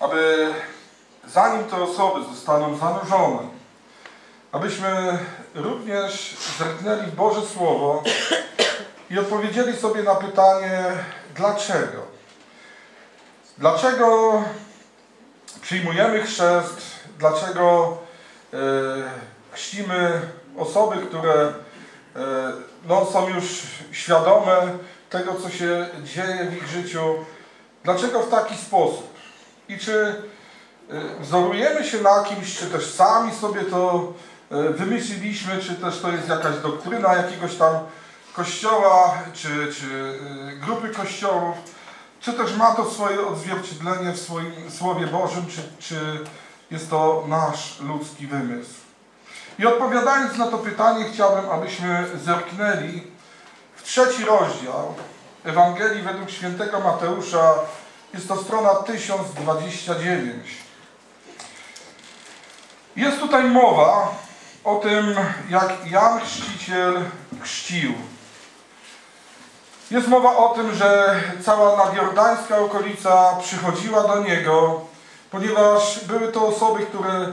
aby zanim te osoby zostaną zanurzone, abyśmy również zerknęli w Boże Słowo i odpowiedzieli sobie na pytanie, dlaczego? Dlaczego przyjmujemy chrzest? Dlaczego e, chrzcimy osoby, które e, no, są już świadome tego, co się dzieje w ich życiu? Dlaczego w taki sposób? I czy e, wzorujemy się na kimś, czy też sami sobie to e, wymyśliliśmy, czy też to jest jakaś doktryna jakiegoś tam kościoła, czy, czy e, grupy kościołów, czy też ma to swoje odzwierciedlenie w swoim Słowie Bożym, czy, czy jest to nasz ludzki wymysł. I odpowiadając na to pytanie, chciałbym, abyśmy zerknęli w trzeci rozdział Ewangelii według świętego Mateusza. Jest to strona 1029. Jest tutaj mowa o tym, jak Jan Chrzciciel chrzcił. Jest mowa o tym, że cała nadjordańska okolica przychodziła do niego, ponieważ były to osoby, które